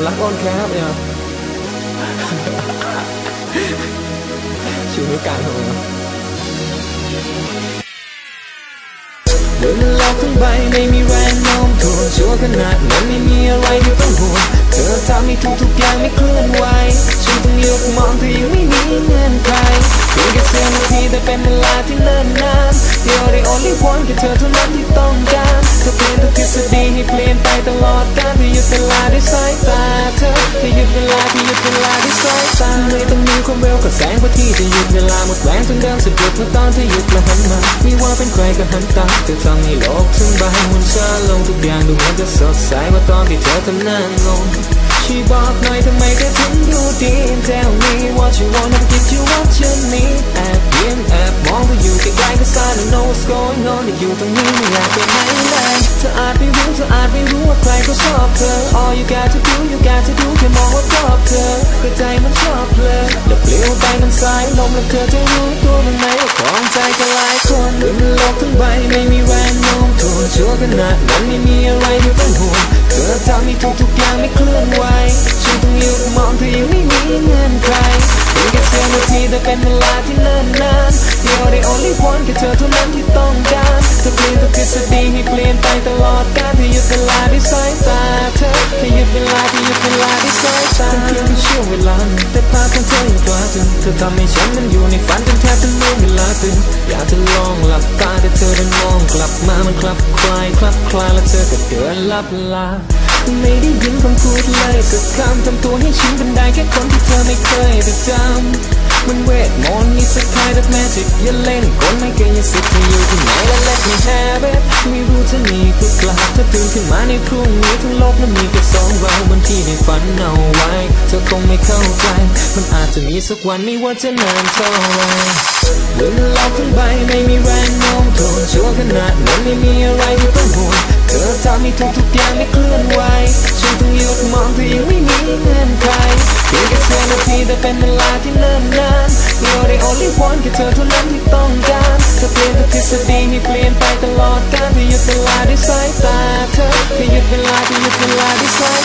ำลังอ้อนแคบเนี่ยชูนิ้วกลางทำไมวะเดินมันหลอกทั้งใบไม่มีแรงโน้มถ่วงชั่วขนาดนั้นไม่มีอะไรที่ต้องห่วงเธอทำให้ทุกทุกอย่างไม่เคลื่อนไหวฉันต้องเลือกมองเธอยังไม่มีเงื่อนไขเพียงแค่เสี้ยวนาทีแต่เป็นเวลาที่เนิ่นนาน You're the only one แค่เธอเท่านั้นที่ต้องการ ที่จะหยุดเวลาหมดแรงจนเดินสะดุดเมื่อตอนที่หยุดและหันมาไม่ว่าเป็นใครก็หันตาเธอทำให้โลกทั้งใบหมุนช้าลงทุกอย่างดูเหมือนจะสดใสเมื่อตอนที่เธอทำหน้างงช่วยบอกหน่อยทำไมเธอถึงดูดี Tell me what you want and give you what you need แอบเพียงแอบมองเธออยู่ไกล้ๆก็ I don't know what's going on แต่อยู่ตรงนี้ไม่อยากไปไหน ธออาจไม่รู้ว่าใครเขาชอบเธอ All you got to do you got to do แค่มองว่าชอบเธอก็ใจมันชอบเพลอแล้วเปลี่ยวไปมันสายลมแล้วเธอจะรู้ตัวมันไหมว่าของใจกันหลายคนบนโลกทั้งใบไม่มีแรงโน้มถ่วงชั่วขนาดนั้นไม่มีอะไรที่ต้องห่วงเธอทำให้ทุกทุกๆอย่างไม่เคลื่อนไหวฉันต้องหยุดมองเธอยังไม่มีเงื่อนไขเพียงแค่เสี้ยวนาทีแต่เป็นเวลาที่เนิ่นนาน เวลาด้วยสายตาเธอแค่หยุดเวลาที่หยุดเวลาด้วยสายตาเพียงแค่ช่วงเวลาแต่ภาพของเธอยังกลาถึงเธอทำให้ฉันมันอยู่ในฝันจนแทบจะลืมเวลาตื่นอยากจะลองหลับตาแต่เธอดันมองกลับมามันคลับคลายคลับคลายแล้วเธอก็เดินลับลาไม่ได้ยินคำพูดเลยกับคำทำตัวให้ฉันเป็นได้แค่คนที่เธอไม่เคยได้จำมันเวทมนต์นี่สัก kind of magic อย่าเล่นกลไม่เกยสิทธิ์ที่อยู่ที่ ฝันเอาไว้ เธอคงไม่เข้าใจ มันอาจจะมีสักวันไม่ว่าจะนานเท่าไหรบนโลกทั้งใบไม่มีแรงโน้มถ่วงชั่วขนาดนั้นไม่มีอะไรที่ต้องห่วงเธอทำให้ทุกทุกๆอย่างไม่เคลื่อนไหวฉันต้องหยุดมองเธอยังไม่มีเงื่อนไขเพียงแค่เสี้ยวนาทีแต่เป็นเวลาที่เนิ่นนาน You're the only one แค่เธอเท่านั้นที่ต้องการเธอเปลี่ยนทุกทฤษฎีให้เปลี่ยนไปตลอดกาลที่หยุดเวลาด้วยสายตาเธอแค่หยุดเวลาที่หยุดเวลาด้วยสาย